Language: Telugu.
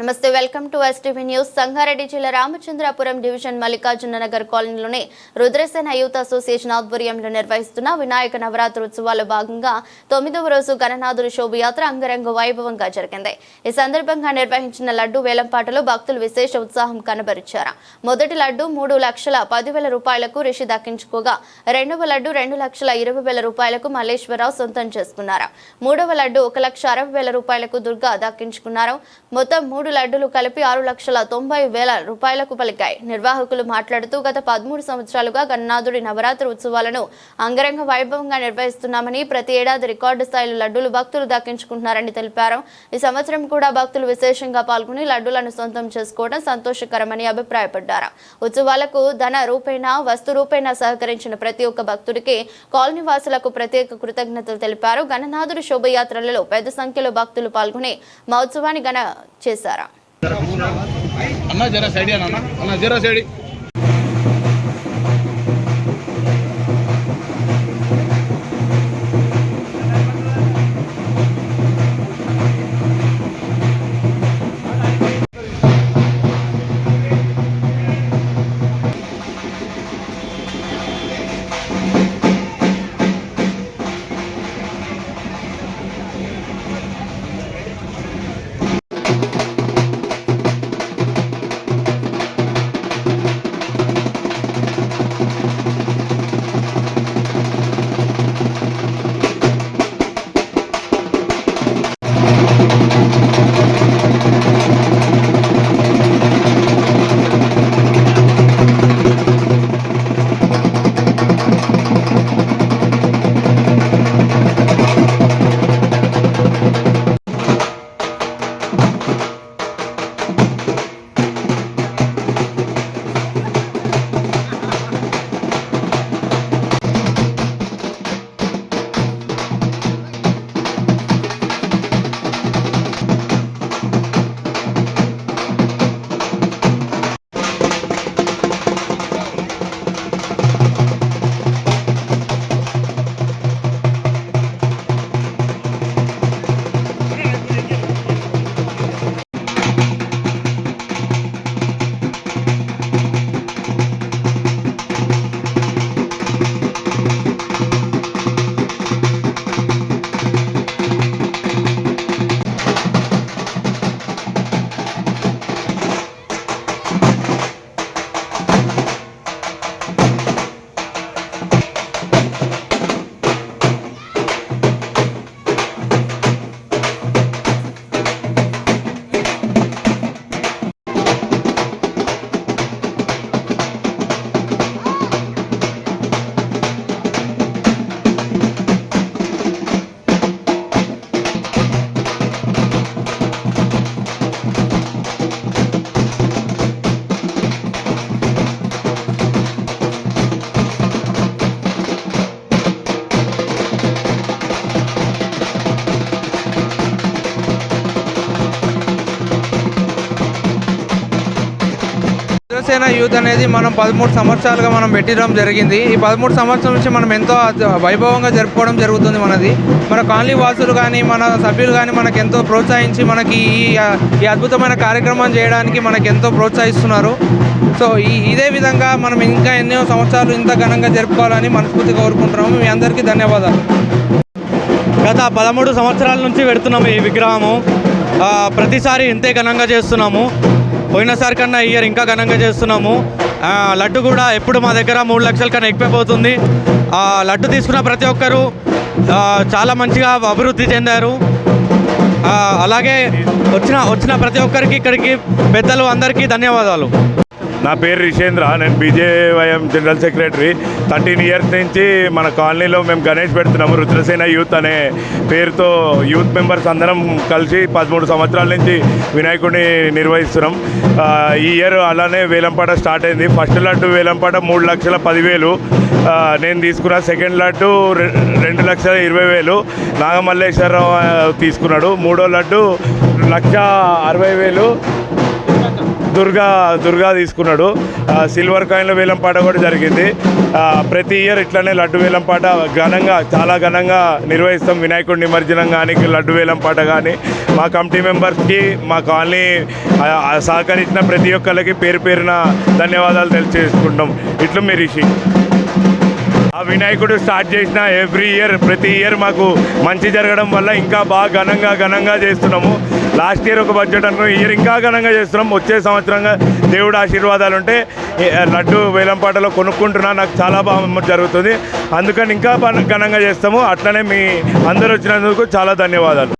నమస్తే welcome to STV news Sangareddy జిల్లా రామచంద్రాపురం డివిజన్ మల్లికార్జున నగర్ కాలనీలోని రుద్రసేన యూత్ అసోసియేషన్ ఆధ్వర్యంలో నిర్వహిస్తున్న వినాయక నవరాత్రి ఉత్సవాల భాగంగా తొమ్మిదవ రోజు గణనాథుడి శోభయాత్ర అంగరంగ వైభవంగా జరిగింది. ఈ సందర్భంగా నిర్వహించిన లడ్డు వేలంపాటలో భక్తులు విశేష ఉత్సాహం కనబరిచారు. మొదటి లడ్డు మూడు లక్షల పదివేల రూపాయలకు రిషి దక్కించుకోగా రెండవ లడ్డు రెండు లక్షల ఇరవై వేల రూపాయలకు మల్లేశ్వరరావు సొంతం చేసుకున్నారు. మూడవ లడ్డు ఒక లక్ష అరవై వేల రూపాయలకు దుర్గా దక్కించుకున్నారు. మొత్తం మూడు లడ్డులు కలిపి ఆరు లక్షల తొంభై వేల రూపాయలకు పలికాయి. నిర్వాహకులు మాట్లాడుతూ గత పదమూడు సంవత్సరాలుగా గన్నాథుడి నవరాత్రి ఉత్సవాలను అంగరంగ వైభవంగా నిర్వహిస్తున్నామని ప్రతి ఏడాది రికార్డు స్థాయిలో లడ్డూలు భక్తులు దక్కించుకుంటున్నారని తెలిపారు. ఈ సంవత్సరం కూడా భక్తులు విశేషంగా పాల్గొని లడ్డూలను సొంతం చేసుకోవడం సంతోషకరమని అభిప్రాయపడ్డారు. ఉత్సవాలకు ధన రూపేణ వస్తు రూపేణ సహకరించిన ప్రతి ఒక్క భక్తుడికి కాలనీ వాసులకు ప్రత్యేక కృతజ్ఞతలు తెలిపారు. గణనాథుడి శోభయాత్రలలో పెద్ద సంఖ్యలో భక్తులు పాల్గొని మహోత్సవాన్ని ఘన చేశారు. ಅಣ್ಣ ಜರ ಸೈಡಿ ಅಣ್ಣ ಅಣ್ಣ ಜರ ಸೈಡಿ. శివసేన యూత్ అనేది మనం పదమూడు సంవత్సరాలుగా మనం పెట్టడం జరిగింది. ఈ పదమూడు సంవత్సరాల నుంచి మనం ఎంతో వైభవంగా జరుపుకోవడం జరుగుతుంది మనది. మన కాలనీ వాసులు కానీ మన సభ్యులు కానీ మనకు ఎంతో ప్రోత్సహించి మనకి ఈ ఈ అద్భుతమైన కార్యక్రమం చేయడానికి మనకు ఎంతో ప్రోత్సహిస్తున్నారు. సో ఈ ఇదే విధంగా మనం ఇంకా ఎన్నో సంవత్సరాలు ఇంత ఘనంగా జరుపుకోవాలని మనస్ఫూర్తిగా కోరుకుంటున్నాము. మీ అందరికీ ధన్యవాదాలు. గత పదమూడు సంవత్సరాల నుంచి పెడుతున్నాము ఈ విగ్రహము. ప్రతిసారి ఇంతే ఘనంగా చేస్తున్నాము. పోయినసారి కన్నా ఇయర్ ఇంకా ఘనంగా చేస్తున్నాము. లడ్డు కూడా ఎప్పుడు మా దగ్గర మూడు లక్షల కన్నా ఎక్కువైపోతుంది ఆ, లడ్డు తీసుకున్న ప్రతి ఒక్కరూ చాలా మంచిగా అభివృద్ధి చెందారు. అలాగే వచ్చిన వచ్చిన ప్రతి ఒక్కరికి ఇక్కడికి పెద్దలు అందరికీ ధన్యవాదాలు. నా పేరు రిషేంద్ర నేను BJYM general secretary. Thirteen years నుంచి మన కాలనీలో మేము గణేష్ పెడుతున్నాము రుద్రసేన యూత్ అనే పేరుతో యూత్ మెంబర్స్ అందరం కలిసి పదమూడు సంవత్సరాల నుంచి వినాయకుడిని నిర్వహిస్తున్నాం. ఈ ఇయర్ అలానే వేలంపాట స్టార్ట్ అయింది. ఫస్ట్ లడ్డు వేలంపాట మూడు లక్షల పదివేలు. నేను తీసుకున్న సెకండ్ లడ్డు రె- రెండు లక్షల ఇరవై వేలు. నాగమల్లేశ్వరరావు తీసుకున్నాడు. మూడో లడ్డు లక్ష అరవై వేలు. దుర్గా దుర్గా తీసుకున్నాడు. సిల్వర్ కాయిన్ల వేలం పాట కూడా జరిగింది. ప్రతి ఇయర్ ఇట్లనే లడ్డు వేలం పాట ఘనంగా చాలా ఘనంగా నిర్వహిస్తాం. వినాయకుడి నిమజ్జనం కానీ లడ్డు వేలం పాట కానీ మా కమిటీ మెంబర్స్కి మా కాలనీ సహకరించిన ప్రతి ఒక్కరికి పేరు పేరున ధన్యవాదాలు తెలియజేసుకుంటాం. ఇట్లు మీ రిషి. ఆ వినాయకుడు స్టార్ట్ చేసిన ఎవ్రీ ఇయర్ ప్రతి ఇయర్ మాకు మంచి జరగడం వల్ల ఇంకా బాగా ఘనంగా ఘనంగా చేస్తున్నాము. లాస్ట్ ఇయర్ ఒక బడ్జెట్ అనుకున్నాం ఇయర్ ఇంకా ఘనంగా చేస్తున్నాం. వచ్చే సంవత్సరంగా దేవుడు ఆశీర్వాదాలు ఉంటే లడ్డు వేలంపాటలో కొనుక్కుంటున్నా నాకు చాలా బాగా జరుగుతుంది. అందుకని ఇంకా ఘనంగా చేస్తాము. అట్లనే మీ అందరు వచ్చినందుకు చాలా ధన్యవాదాలు.